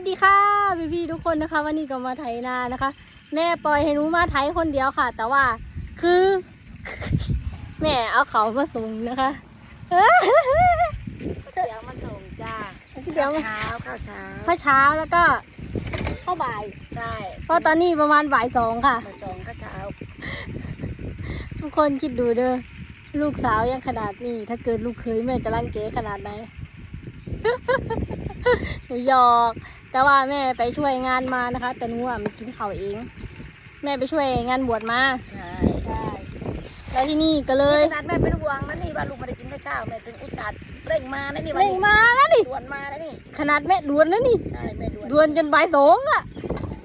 วัสดีค่ะพี่พี่ๆทุกคนนะคะ วันนี้ก็มาไถนานะคะ แม่ปล่อยให้หนูมาไถคนเดียวค่ะ แต่ว่าคือ แม่เอาเขามาส่งนะคะเดี๋ยวมาส่งจ้าเดี๋ยวมาเช้าข้าวเช้าข้าวเช้าแล้วก็ข้าวบ่ายใช่เพราะตอนนี้ประมาณบ่ายสองค่ะมาส่งข้าวเช้า ทุกคนคิดดูเด้อลูกสาวยังขนาดนี้ ถ้าเกิดลูกเคยแม่จะรังเก๋ขนาดไหนหนูหยอก แต่ว่าแม่ไปช่วยงานมานะคะ แต่หนูอะไม่กินข้าวเอง แม่ไปช่วยงานบวชมาใช่ใช่แล้วที่นี่ก็เลยขนาดแม่เป็นห่วงนะนี่ว่าลูกไม่ได้กินข้าวเช้าแม่ถึงอุตส่าห์เร่งมานะนี่วันเร่งนี้มาแล้วนี่ด่วนมาแล้วนี่ขนาดแม่ด่วนนะนี่ใช่แม่ด่วนด่วนจนบ่ายสองอะ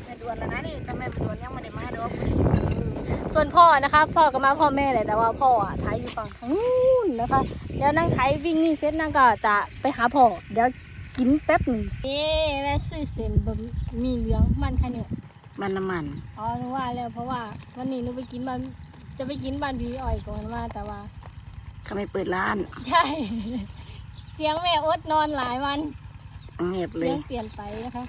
แม่ด่วนแล้วนะนี่ถ้าแม่ไม่ด่วนยังไม่ได้มาดอกส่วนพ่อนะคะ พ่อก็มาพ่อแม่เลยแต่ว่าพ่ออะไทยอยู่ฝั่งทางนู้นนะคะ เดี๋ยวนั่งไทยวิ่งนี่เสร็จนั่งก็จะไปหาพ่อเดี๋ยว กินแป๊บหนึ่งเอ๊แม่ซื้อเส้นบะหมี่เหลืองมันแค่นี้มันน้ำมันอ๋อหนูว่าแล้วเพราะว่าวันนี้หนูไปกินบ้านจะไปกินบ้านพี่อ้อยก่อนมาแต่ว่าเขาไม่เปิดร้าน ใช่ เสียงแม่อดนอนหลายวันเงียบเลเสียยงเปลี่ยนไปนะคะ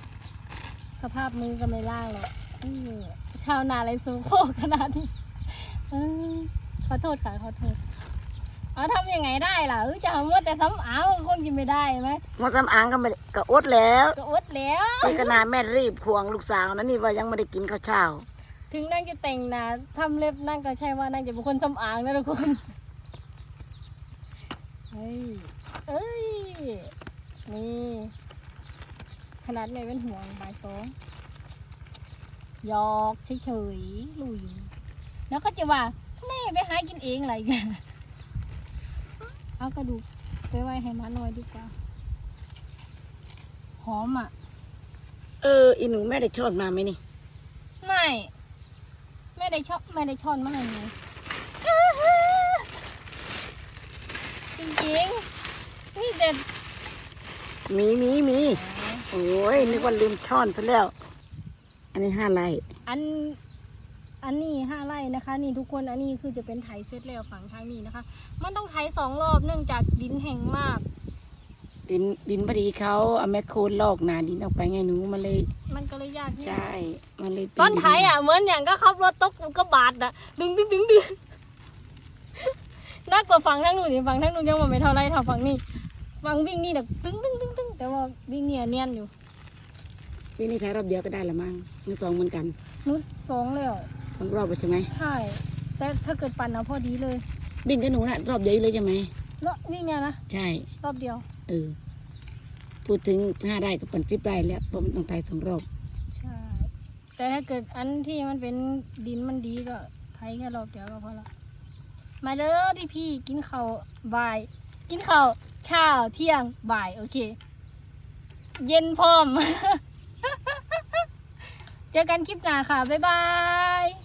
สภาพมือก็ไม่ล่างหรอกอื้อชาวนาอะไรสูงโคกขนาดนี้เออขอโทษค่ะขอโทษ เอาทำยังไงได้ล่ะเออจะเอาหมดแต่ซ้ำอ้าวคงกินไม่ได้ไหมหมดสำอางก็ไม่ได้ก็อดแล้วก็อดแล้วนี่ขนาดแม่รีบควงลูกสาวนะนี่ว่ายังไม่ได้กินข้าวเช้า ถึงนั่งจะแต่งหนาทำเล็บนั่งก็ใช่ว่านั่งจะเป็นคนสำอางนะทุกคนเฮ้ยเอ้ยนี่ขนาดแม่เป็นห่วงบ่ายสองหยอกเฉยๆลุยแล้วก็จะว่าแม่ไปหากินเองอะไรกัน เอากระดูกไปไว้ให้หมาหน่อยดีกว่า หอมอะ เออ อีหนูแม่ได้ชดมาไหมนี่ ไม่ไม่ได้ชอบไม่ได้ช้อนมาให้เลยจริงๆนี่เด็ดมีมีมีโอ้ยนึกว่าลืมช้อนซะแล้ว อันนี้ห้าไร่อัน อันนี้ห้าไร่นะคะ นี่ทุกคนอันนี้คือจะเป็นไถเสร็จแล้วฝั่งทางนี้นะคะ มันต้องไถสองรอบเนื่องจากดินแห้งมากดินดินพอดีเขาเอาแมคโครลอกหนาดินออกไปไงหนูมันเลย มันก็เลยยากนิดใช่ มันเลยเป็ตอนไถอะเหมือนอย่างก็ขับรถตกอุกกาบาตอะดึงดึงดึงดึงน่ากว่าฝั่งทางนู้นนี่ฝั่งทางนู้นยังว่าไม่เท่าไรเท่าฝั่งนี้ฝั่งวิ่งนี่แบบตึ้งตึ้งตึ้งตึ้งแต่ว่าวิ่งเนี่ยเนียนอยู่ปีนี้ใช้รอบเดียวก็ได้ละมั้งมือสองเหมือนกันนุดสองแล้ว สองรอบใช่ไหมใช่ แต่ถ้าเกิดปั่นเอาพอดีเลยบินกับหนูน่ะรอบเดียวเลยใช่ไหมแล้ววิ่งเนี่ยนะ ใช่ รอบเดียว เออ พูดถึงห้าได้กับปันสิบได้แล้วเพราะมันต้องไต่สองรอบ ใช่ แต่ถ้าเกิดอันที่มันเป็นดินมันดีก็ไถแค่รอบเดียวก็พอละ มาเด้อพี่พี่ๆกินข้าวบ่าย กินข้าวเช้าเที่ยงบ่าย โอเค เย็นพร้อม เจอกันคลิปหน้าค่ะ บ๊ายบาย